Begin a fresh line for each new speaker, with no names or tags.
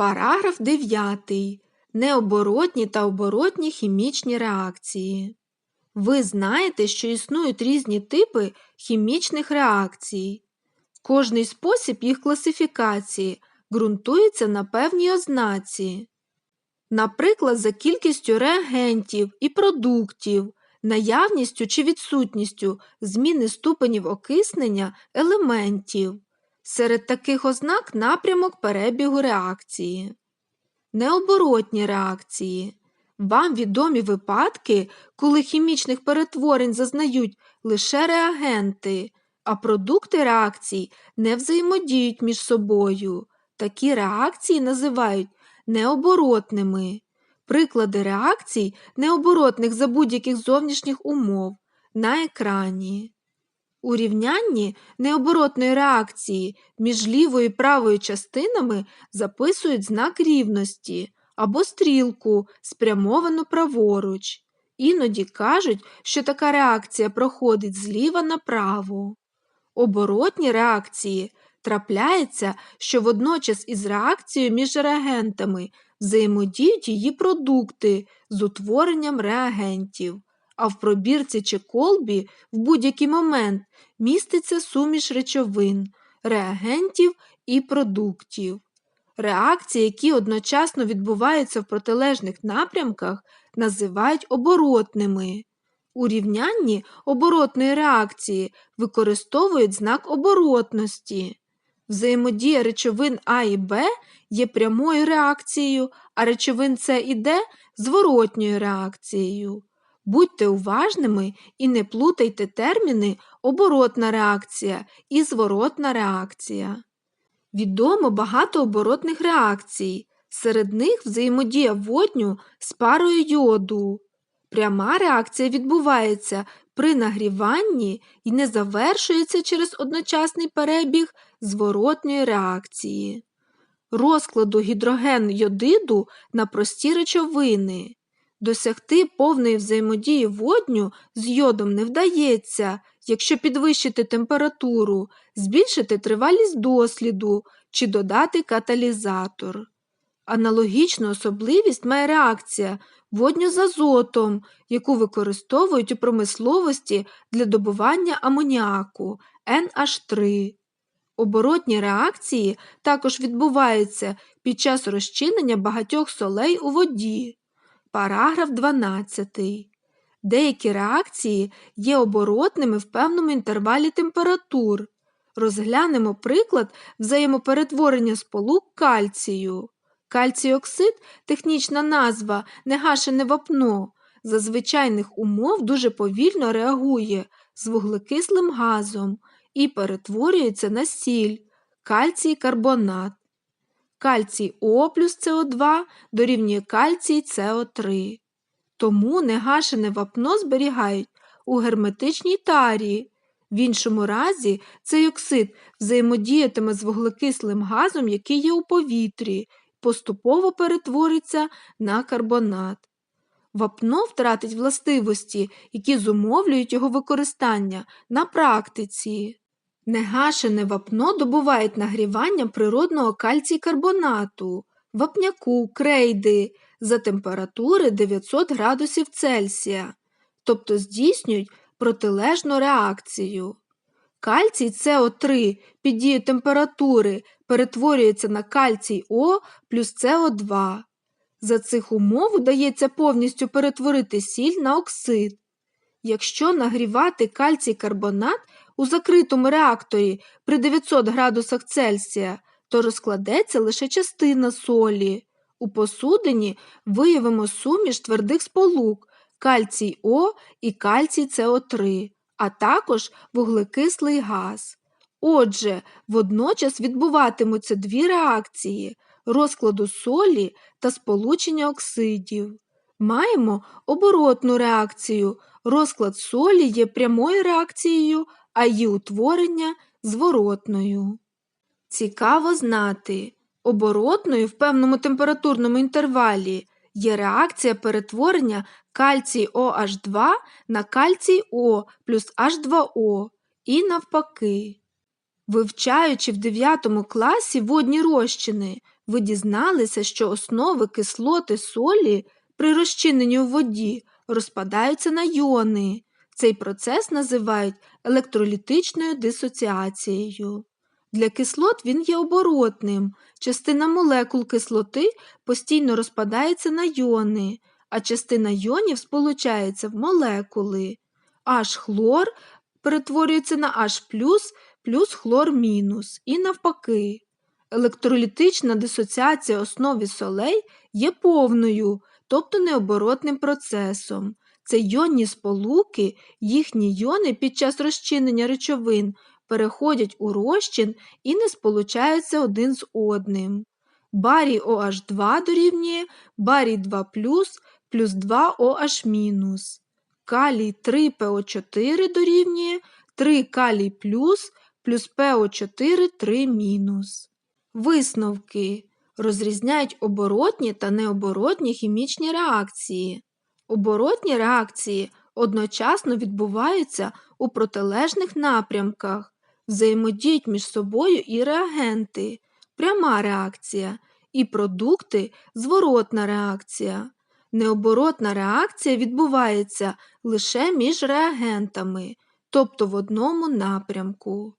Параграф 9. Необоротні та оборотні хімічні реакції. Ви знаєте, що існують різні типи хімічних реакцій. Кожний спосіб їх класифікації ґрунтується на певній ознаці. Наприклад, за кількістю реагентів і продуктів, наявністю чи відсутністю зміни ступенів окиснення елементів. Серед таких ознак напрямок перебігу реакції. Необоротні реакції. Вам відомі випадки, коли хімічних перетворень зазнають лише реагенти, а продукти реакцій не взаємодіють між собою. Такі реакції називають необоротними. Приклади реакцій необоротних за будь-яких зовнішніх умов на екрані. У рівнянні необоротної реакції між лівою і правою частинами записують знак рівності або стрілку, спрямовану праворуч. Іноді кажуть, що така реакція проходить зліва направо. Оборотні реакції трапляється, що водночас із реакцією між реагентами взаємодіють її продукти з утворенням реагентів а в пробірці чи колбі в будь-який момент міститься суміш речовин, реагентів і продуктів. Реакції, які одночасно відбуваються в протилежних напрямках, називають оборотними. У рівнянні оборотної реакції використовують знак оборотності. Взаємодія речовин А і Б є прямою реакцією, а речовин С і Д зворотньою реакцією. Будьте уважними і не плутайте терміни оборотна реакція і зворотна реакція. Відомо багато оборотних реакцій, серед них взаємодія водню з парою йоду. Пряма реакція відбувається при нагріванні і не завершується через одночасний перебіг зворотньої реакції. Розкладу гідроген йодиду на прості речовини. Досягти повної взаємодії водню з йодом не вдається, якщо підвищити температуру, збільшити тривалість досліду чи додати каталізатор. Аналогічну особливість має реакція водню з азотом, яку використовують у промисловості для добування амоніаку NH3. Оборотні реакції також відбуваються під час розчинення багатьох солей у воді. Параграф 12. Деякі реакції є оборотними в певному інтервалі температур. Розглянемо приклад взаємоперетворення сполук кальцію. Кальціоксид технічна назва негашене вапно, за звичайних умов дуже повільно реагує з вуглекислим газом і перетворюється на сіль, кальцій карбонат. Кальцій О плюс СО2 дорівнює кальцій СО3. Тому негашене вапно зберігають у герметичній тарі. В іншому разі цей оксид взаємодіятиме з вуглекислим газом, який є у повітрі, поступово перетвориться на карбонат. Вапно втратить властивості, які зумовлюють його використання на практиці. Негашене вапно добувають нагріванням природного кальцій-карбонату, вапняку, крейди за температури 900 градусів Цельсія, тобто здійснюють протилежну реакцію. Кальцій СО3 під дією температури перетворюється на кальцій О плюс СО2. За цих умов удається повністю перетворити сіль на оксид. Якщо нагрівати кальцій карбонат у закритому реакторі при 900 градусах Цельсія, то розкладеться лише частина солі. У посудині виявимо суміш твердих сполук кальцій О і кальцій СО3, а також вуглекислий газ. Отже, водночас відбуватимуться дві реакції розкладу солі та сполучення оксидів. Маємо оборотну реакцію. Розклад солі є прямою реакцією, а її утворення зворотною. Цікаво знати, оборотною в певному температурному інтервалі є реакція перетворення кальцій OH2 на кальцій О плюс H2O і навпаки. Вивчаючи в 9 класі водні розчини, ви дізналися, що основи кислоти солі при розчиненні у воді розпадаються на йони. Цей процес називають електролітичною дисоціацією. Для кислот він є оборотним. Частина молекул кислоти постійно розпадається на йони, а частина йонів сполучається в молекули. H-хлор перетворюється на H+, плюс хлор мінус і навпаки. Електролітична дисоціація основі солей є повною, тобто необоротним процесом. Це йонні сполуки, їхні йони під час розчинення речовин переходять у розчин і не сполучаються один з одним. Барій OH2 дорівнює барій 2 плюс 2 OH-. Калій 3 ПО4 дорівнює 3 калій плюс плюс ПО4 3 мінус. Висновки розрізняють оборотні та необоротні хімічні реакції. Оборотні реакції одночасно відбуваються у протилежних напрямках, взаємодіють між собою і реагенти, пряма реакція, і продукти зворотна реакція. Необоротна реакція відбувається лише між реагентами, тобто в одному напрямку.